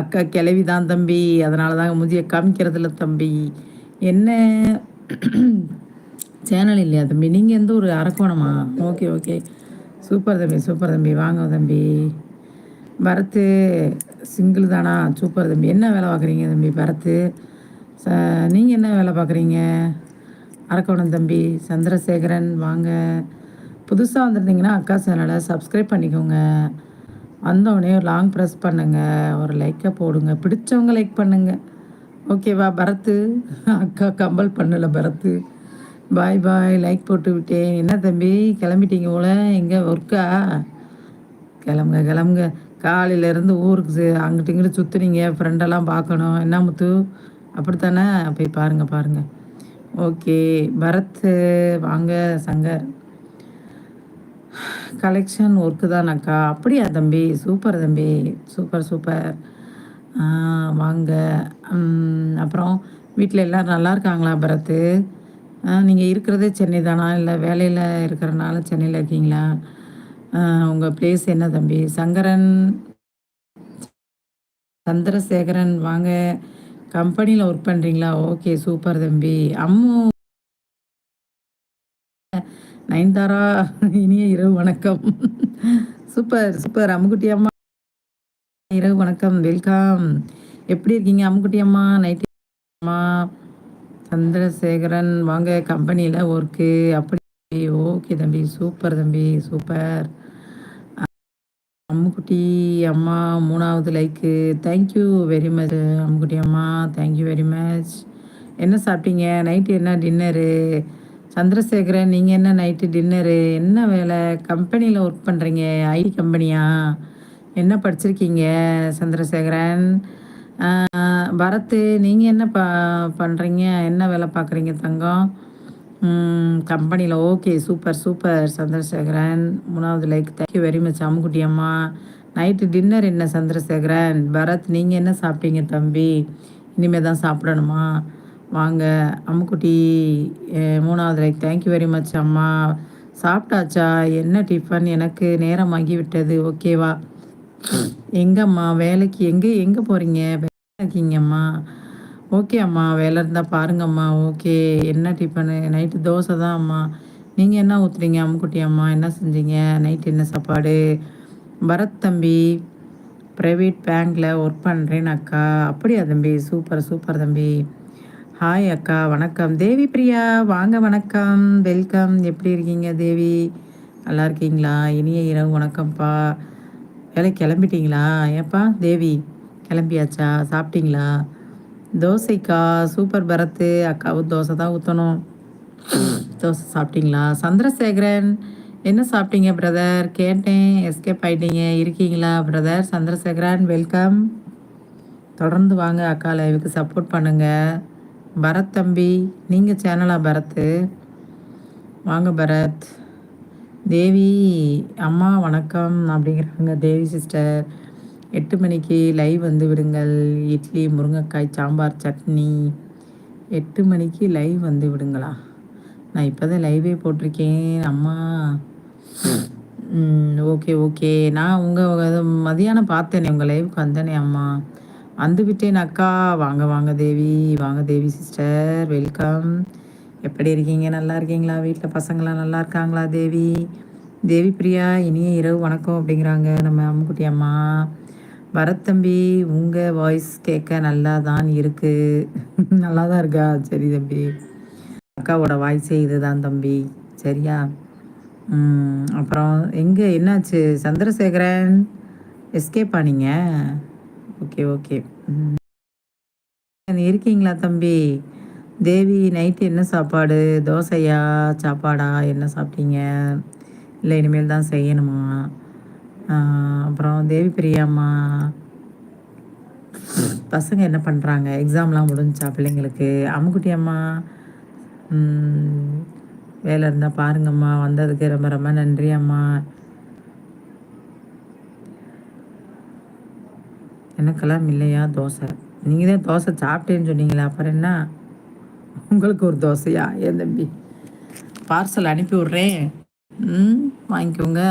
அக்கா கிளவி தான் தம்பி அதனால தான் முதிய காமிக்கிறதில்ல தம்பி. என்ன? சேனல் இல்லையா தம்பி? நீங்கள் எந்த ஒரு அரக்கோணமா? Okay okay. சூப்பர் தம்பி சூப்பர் தம்பி. வாங்க தம்பி. பரத்து சிங்கிள் தானா? சூப்பர் தம்பி. என்ன வேலை பார்க்குறீங்க தம்பி பரத்து ச நீங்கள் என்ன வேலை பார்க்குறீங்க? அரக்கோணம் தம்பி சந்திரசேகரன் வாங்க. புதுசாக வந்திருந்தீங்கன்னா அக்கா சேனலை சப்ஸ்கிரைப் பண்ணிக்கோங்க. வந்தோடனே ஒரு லாங் ப்ரெஸ் பண்ணுங்கள் ஒரு லைக்கை போடுங்க பிடிச்சவங்க லைக் பண்ணுங்கள் ஓகேவா பரத்து அக்கா கம்பல் பண்ணலை பரத்து பாய் பாய் லைக் போட்டு விட்டேன். என்ன தம்பி கிளம்பிட்டீங்க போல? எங்கே ஒர்க்கா கிளம்புங்க கிளம்புங்க. காலையிலேருந்து ஊருக்கு அங்கிட்டு இங்கிட்டு சுற்றுனீங்க ஃப்ரெண்டெல்லாம் பார்க்கணும். என்ன முத்து? அப்படித்தானே? போய் பாருங்கள் பாருங்கள் ஓகே பரத். வாங்க சங்கர். Collection work தானக்கா? அப்படியா தம்பி? சூப்பர் தம்பி. Super super. வாங்க. அப்புறம் வீட்டில் எல்லோரும் நல்லா இருக்காங்களா பரத்து நீங்கள் இருக்கிறதே சென்னை தானா? இல்லை வேலையில் இருக்கிறனால சென்னையில் இருக்கீங்களா? உங்கள் பிளேஸ் என்ன தம்பி? சங்கரன் சந்திரசேகரன் வாங்க. கம்பெனியில் ஒர்க் பண்ணுறீங்களா ஓகே சூப்பர் தம்பி. அம்மு நயன்தாரா இனிய இரவு வணக்கம். Super super. அம்முக்குட்டி அம்மா இரவு வணக்கம். வெல்கம். எப்படி இருக்கீங்க அம்முக்குட்டி அம்மா? நைட்டு அம்மா. சந்திரசேகரன் வாங்க கம்பெனியில் ஒர்க்கு அப்படி ஓகே தம்பி. சூப்பர் தம்பி சூப்பர். அம்முக்குட்டி அம்மா மூணாவது like thank you very much Ammukutty அம்மா. தேங்க்யூ வெரி மச் என்ன சாப்பிட்டீங்க? நைட்டு என்ன டின்னரு சந்திரசேகரன் நீங்கள் என்ன நைட்டு டின்னரு என்ன வேலை? கம்பெனியில் ஒர்க் பண்ணுறீங்க ஐடி கம்பெனியா என்ன படிச்சிருக்கீங்க சந்திரசேகரன்? பரத்து நீங்கள் என்ன ப பண்ணுறீங்க என்ன வேலை பார்க்குறீங்க தங்கம்? கம்பெனியில் ஓகே சூப்பர் சூப்பர் சந்திரசேகரன். மூணாவது like thank you very much Ammukutty அம்மா. நைட்டு டின்னர் என்ன சந்திரசேகரன்? பரத் நீங்கள் என்ன சாப்பிட்டீங்க தம்பி? இனிமேல் தான் சாப்பிடணுமா? வாங்க அம்முக்குட்டி மூணாவது லைக் தேங்க்யூ வெரி மச் அம்மா. சாப்பிட்டாச்சா? என்ன டிஃபன் எனக்கு நேரம் விட்டது ஓகேவா எங்கம்மா வேலைக்கு எங்கே எங்கே போகிறீங்க இருக்கீங்கம்மா ஓகே அம்மா. வேலை இருந்தால் பாருங்கம்மா ஓகே என்ன டிஃபனு நைட்டு தோசை தான் அம்மா. நீங்கள் என்ன ஊற்றுறீங்க அம்முக்குட்டி அம்மா? என்ன செஞ்சீங்க? நைட்டு என்ன சாப்பாடு? பரத் தம்பி ப்ரைவேட் பேங்க்கில் ஒர்க் பண்ணுறேன் அக்கா. அப்படியா தம்பி? சூப்பர் சூப்பர் தம்பி. ஹாய் அக்கா. வணக்கம். தேவி பிரியா வாங்க. வணக்கம். வெல்கம் எப்படி இருக்கீங்க தேவி? நல்லா இருக்கீங்களா? இனிய இரவு வணக்கம்ப்பா. வேலை கிளம்பிட்டீங்களா? ஏப்பா தேவி? கிளம்பியாச்சா? சாப்பிட்டீங்களா? தோசைக்கா. சூப்பர் பரத்து அக்காவும் தோசை தான் ஊற்றணும் தோசை சாப்பிட்டீங்களா? சந்திரசேகரன் என்ன சாப்பிட்டீங்க பிரதர் கேட்டேன். எஸ்கேப் ஆகிட்டீங்க இருக்கீங்களா பிரதர் சந்திரசேகரன் வெல்கம் தொடர்ந்து வாங்க அக்கா. லைவுக்கு சப்போர்ட் பண்ணுங்கள் பரத் தம்பி நீங்கள் சேனலா பரத்து வாங்க பரத். தேவி அம்மா வணக்கம். அப்படிங்கிறாங்க தேவி சிஸ்டர் எட்டு மணிக்கு லைவ் வந்து விடுங்கள். இட்லி முருங்கைக்காய் சாம்பார் சட்னி. எட்டு மணிக்கு லைவ் வந்து விடுங்களா? நான் இப்போ தான் லைவே போட்டிருக்கேன். அம்மா. Okay okay. நான் உங்கள் மதியானம் பார்த்தேனே உங்கள் லைவுக்கு வந்தேனே அம்மா. வந்துவிட்டேன் அக்கா வாங்க வாங்க தேவி வாங்க தேவி சிஸ்டர் வெல்கம் எப்படி இருக்கீங்க? நல்லா இருக்கீங்களா? வீட்டில் பசங்களாம் நல்லா இருக்காங்களா தேவி? தேவி பிரியா இனிய இரவு வணக்கம் அப்படிங்கிறாங்க நம்ம அம்முக்குட்டி அம்மா. வரத்தம்பி உங்கள் வாய்ஸ் கேட்க நல்லா தான் இருக்குது நல்லா தான் இருக்கா? சரி தம்பி. அக்காவோட வாய்ஸே இதுதான் தம்பி. சரியா? அப்புறம் எங்கே? என்னாச்சு? சந்திரசேகரன்? எஸ்கேப்பா ஆனீங்க? Okay okay. இருக்கீங்களா தம்பி? தேவி நைட்டு என்ன சாப்பாடு? தோசையா சாப்பாடா? என்ன சாப்பிட்டீங்க? இல்லை இனிமேல் தான் செய்யணுமா? அப்புறம் தேவி பிரியாம்மா பசங்க என்ன பண்ணுறாங்க எக்ஸாம்லாம் முடிஞ்சா பிள்ளைங்களுக்கு? அம்முக்குட்டி அம்மா வேலை இருந்தால் பாருங்கம்மா. வந்ததுக்கு ரொம்ப ரொம்ப நன்றி அம்மா. எனக்கெல்லாம் இல்லையா தோசை? நீங்கள் தான் தோசை சாப்பிட்டேன்னு சொன்னீங்களா அப்புறம் என்ன? உங்களுக்கு ஒரு தோசையா? ஏன் தம்பி? பார்சல் அனுப்பி விட்றேன். ம் வாங்கிக்கோங்க.